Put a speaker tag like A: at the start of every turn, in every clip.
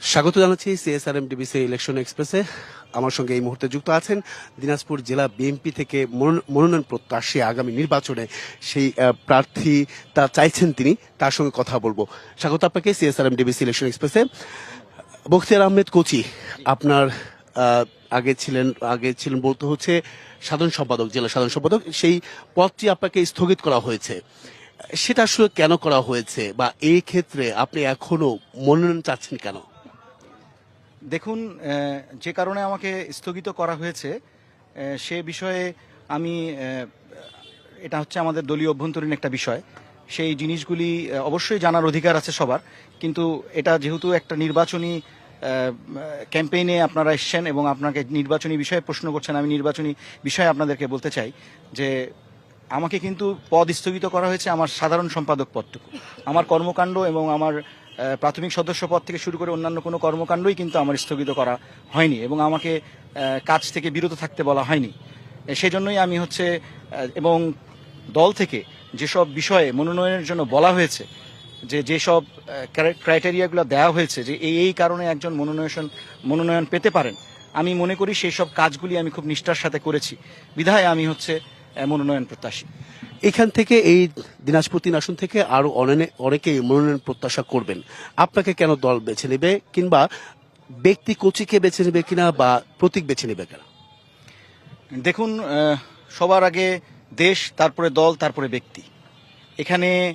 A: স্বাগত জানাচ্ছি CSRM DBC election এক্সপ্রেসে আমার সঙ্গে এই মুহূর্তে যুক্ত আছেন দিনাজপুর জেলা বিএনপি থেকে মনোন- মনোনয়ন প্রত্যাশী আগামী নির্বাচনে সেই প্রার্থী তা চাইছেন তিনি, তার সঙ্গে কথা বলব। স্বাগত আপনাকে সিএসআরএম ডিবিসি ইলেকশন এক্সপ্রেসে বখতিয়ার আহমেদ কোচি, আপনার আগে ছিলেন আগে ছিলেন বলতে হচ্ছে সাধারণ সম্পাদক, জেলা সাধারণ সম্পাদক। সেই পদটি আপনাকে স্থগিত করা হয়েছে। সেটা আসলে কেন করা হয়েছে বা এই ক্ষেত্রে আপনি এখনও মনোনয়ন চাচ্ছেন কেন?
B: দেখুন যে কারণে আমাকে স্থগিত করা হয়েছে সে বিষয়ে আমি এটা হচ্ছে আমাদের দলীয় অভ্যন্তরীণ একটা বিষয়। সেই জিনিসগুলি অবশ্যই জানার অধিকার আছে সবার, কিন্তু এটা যেহেতু একটা নির্বাচনী ক্যাম্পেইনে আপনারা এসছেন এবং আপনাকে নির্বাচনী বিষয়ে প্রশ্ন করছেন, আমি নির্বাচনী বিষয়ে আপনাদেরকে বলতে চাই যে আমাকে কিন্তু পদ স্থগিত করা হয়েছে আমার সাধারণ সম্পাদক পদটুকু। আমার কর্মকাণ্ড এবং আমার প্রাথমিক সদস্য পদ থেকে শুরু করে অন্যান্য কোনো কর্মকাণ্ডই কিন্তু আমার স্থগিত করা হয়নি এবং আমাকে কাজ থেকে বিরত থাকতে বলা হয়নি। এ, সেজন্যই আমি হচ্ছে এবং দল থেকে যেসব বিষয়ে মনোনয়নের জন্য বলা হয়েছে যে যেসব ক্রাইটেরিয়াগুলো দেওয়া হয়েছে যে এই এই কারণে একজন মনোনয়ন মনোনয়ন পেতে পারেন আমি মনে করি সেই সব কাজগুলি আমি খুব নিষ্ঠার সাথে করেছি। বিধায় আমি হচ্ছে মনোনয়ন প্রত্যাশী।
A: এখান থেকে এই দিনাজপুর তিন আসন থেকে আরও অনেনে- অনেকেই মনোনয়ন প্রত্যাশা করবেন। আপনাকে কেন দল বেছে নেবে কিংবা ব্যক্তি কোচিকে বেছে নেবে কিনা বা প্রতীক বেছে নেবে কেন
B: দেখুন সবার আগে দেশ, তারপরে দল, তারপরে ব্যক্তি। এখানে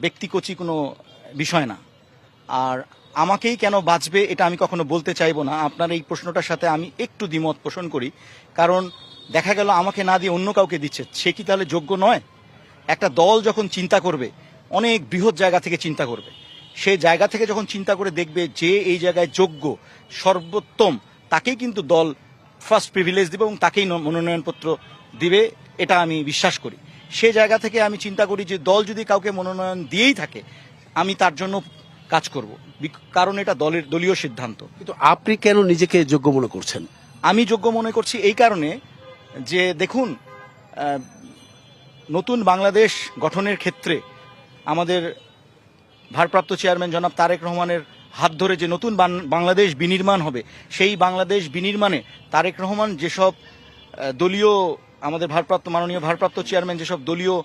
B: ব্যক্তি কচি কোনো বিষয় না। আর আমাকেই কেন বাঁচবে এটা আমি কখনো বলতে চাইব না। আপনার এই প্রশ্নটার সাথে আমি একটু দ্বিমত পোষণ করি। কারণ দেখা গেল আমাকে না দিয়ে অন্য কাউকে দিচ্ছে। সে কি তাহলে যোগ্য নয়? একটা দল যখন চিন্তা করবে অনেক বৃহৎ জায়গা থেকে চিন্তা করবে। সেই জায়গা থেকে যখন চিন্তা করে দেখবে যে এই জায়গায় যোগ্য সর্বোত্তম তাকেই কিন্তু দল ফার্স্ট প্রিভিলেজ দিবে এবং তাকেই মনোনয়নপত্র দিবে এটা আমি বিশ্বাস করি। সে জায়গা থেকে আমি চিন্তা করি যে দল যদি কাউকে মনোনয়ন দিয়েই থাকে আমি তার জন্য কাজ করব। কারণ এটা দলের দলীয় সিদ্ধান্ত।
A: কিন্তু আপনি কেন নিজেকে যোগ্য মনে করছেন?
B: আমি যোগ্য মনে করছি এই কারণে যে দেখুন নতুন বাংলাদেশ গঠনের ক্ষেত্রে আমাদের ভারপ্রাপ্ত চেয়ারম্যান জনাব তারেক রহমানের হাত ধরে যে নতুন বাংলাদেশ বিনির্মাণ হবে, সেই বাংলাদেশ বিনির্মাণে তারেক রহমান যেসব দলীয় আমাদের ভারপ্রাপ্ত, মাননীয় ভারপ্রাপ্ত চেয়ারম্যান যেসব দলীয়